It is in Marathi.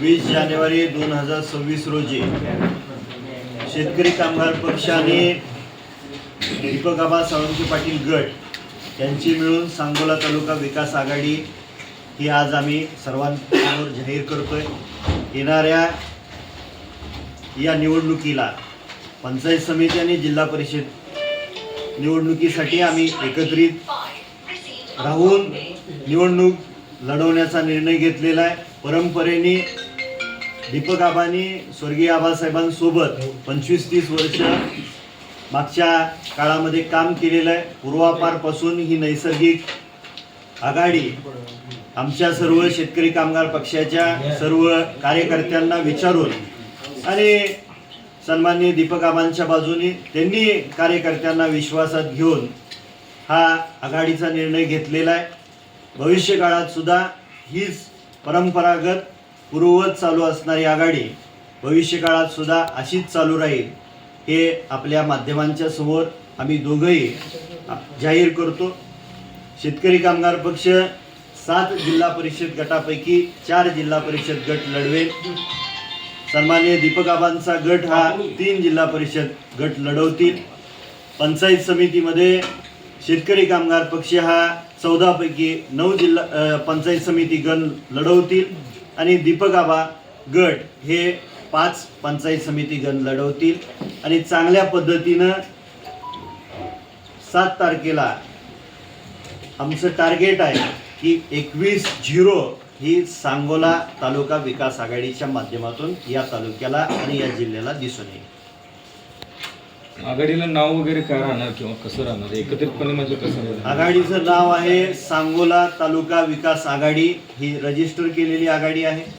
वीस जानेवारी दोन हजार सव्वीस रोजी शेतकरी कामगार पक्षाने दीपक आबा साळुंके पाटील गट यांची मिळून सांगोला तालुका विकास आघाडी ही आज आम्ही सर्वांसमोर जाहीर करतोय. येणाऱ्या या निवडणुकीला पंचायत समिती आणि जिल्हा परिषद निवडणुकीसाठी आम्ही एकत्रित राहून निवडणूक लढवण्याचा निर्णय घेतलेला आहे. परंपरेने दीपक आबांनी स्वर्गीय आबासाहेबांसोबत पंचवीस तीस वर्ष मागच्या काळामध्ये काम केलेलं आहे. पूर्वापारपासून ही नैसर्गिक आघाडी आमच्या सर्व शेतकरी कामगार पक्षाच्या सर्व कार्यकर्त्यांना विचारून आणि सन्माननीय दीपक आबांच्या बाजूने त्यांनी कार्यकर्त्यांना विश्वासात घेऊन हा आघाडीचा निर्णय घेतलेला आहे. भविष्य काळात सुद्धा हीच परंपरागत पूर्ववत चालू असणारी आघाडी भविष्यकाळात सुद्धा अशीच चालू राहील हे आपल्या माध्यमांच्या समोर आम्ही दोघंही जाहीर करतो. शेतकरी कामगार पक्ष सात जिल्हा परिषद गटापैकी चार जिल्हा परिषद गट लढवेल. सन्मान्य दीपक आबांचा गट हा तीन जिल्हा परिषद गट लढवतील. पंचायत समितीमध्ये शेतकरी कामगार पक्ष हा चौदापैकी नऊ जिल्हा पंचायत समिती गण लढवतील. आणि दीपक आबा गट हे पाच पंचायत समिती गण लढवतील. आणि चांगल्या पद्धतीनं सात तारखेला आमचं टार्गेट आहे की एकवीस झिरो ही सांगोला तालुका विकास आघाडीच्या माध्यमातून या तालुक्याला आणि या जिल्ह्याला दिसून येईल. आघाडीला नाव वगैरे काय राहणार किंवा कसं राहणार? एकत्रितपणे म्हणजे कसं राहणार? आघाडीचं नाव आहे सांगोला तालुका विकास आघाडी. ही रजिस्टर केलेली आघाडी आहे.